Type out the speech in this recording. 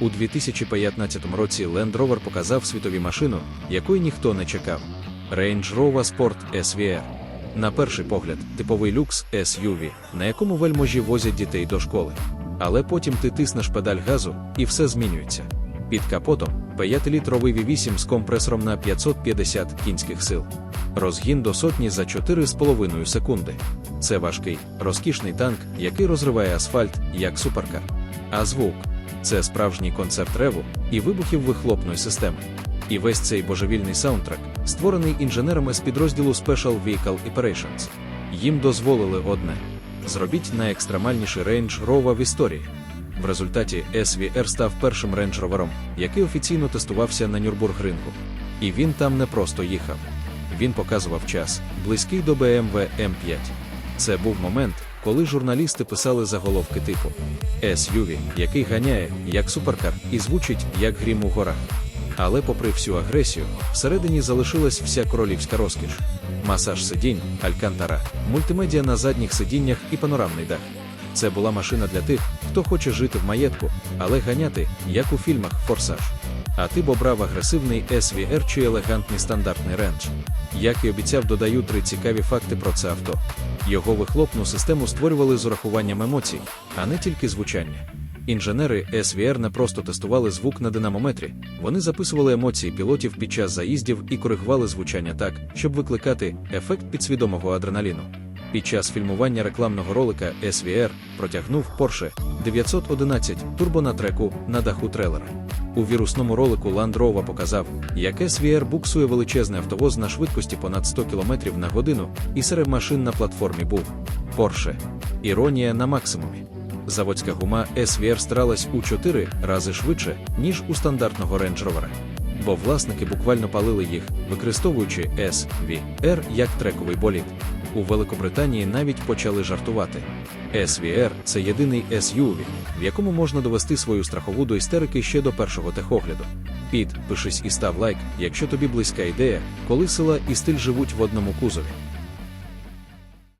У 2015 році Land Rover показав світові машину, якої ніхто не чекав. Range Rover Sport SVR. На перший погляд, типовий люкс SUV, на якому вельможі возять дітей до школи. Але потім ти тиснеш педаль газу, і все змінюється. Під капотом 5-літровий V8 з компресором на 550 кінських сил. Розгін до сотні за 4,5 секунди. Це важкий, розкішний танк, який розриває асфальт, як суперкар. А звук це справжній концерт реву і вибухів вихлопної системи. І весь цей божевільний саундтрек, створений інженерами з підрозділу Special Vehicle Operations. Їм дозволили одне: зробіть найекстремальніший Range Rover в історії. В результаті SVR став першим Roverом, який офіційно тестувався на Нюрбургрингу. І він там не просто їхав. Він показував час, близький до BMW M5. Це був момент, коли журналісти писали заголовки типу SUV, який ганяє, як суперкар, і звучить, як грім у горах. Але попри всю агресію, всередині залишилась вся королівська розкіш. Масаж сидінь, алькантара, мультимедіа на задніх сидіннях і панорамний дах. Це була машина для тих, хто хоче жити в маєтку, але ганяти, як у фільмах Форсаж. А ти б обрав агресивний SVR чи елегантний стандартний рендж. Як і обіцяв, додаю три цікаві факти про це авто. Його вихлопну систему створювали з урахуванням емоцій, а не тільки звучання. Інженери SVR не просто тестували звук на динамометрі, вони записували емоції пілотів під час заїздів і коригували звучання так, щоб викликати ефект підсвідомого адреналіну. Під час фільмування рекламного ролика SVR протягнув Porsche 911 турбо на треку на даху трейлера. У вірусному ролику Land Rover показав, як SVR буксує величезний автовоз на швидкості понад 100 км на годину, і серед машин на платформі був Porsche. Іронія на максимумі. Заводська гума SVR старалась у 4 рази швидше, ніж у стандартного Range Rover. Бо власники буквально палили їх, використовуючи SVR як трековий болід. У Великобританії навіть почали жартувати. SVR – це єдиний SUV, в якому можна довести свою страхову до істерики ще до першого техогляду. Підпишись і став лайк, якщо тобі близька ідея, коли сила і стиль живуть в одному кузові.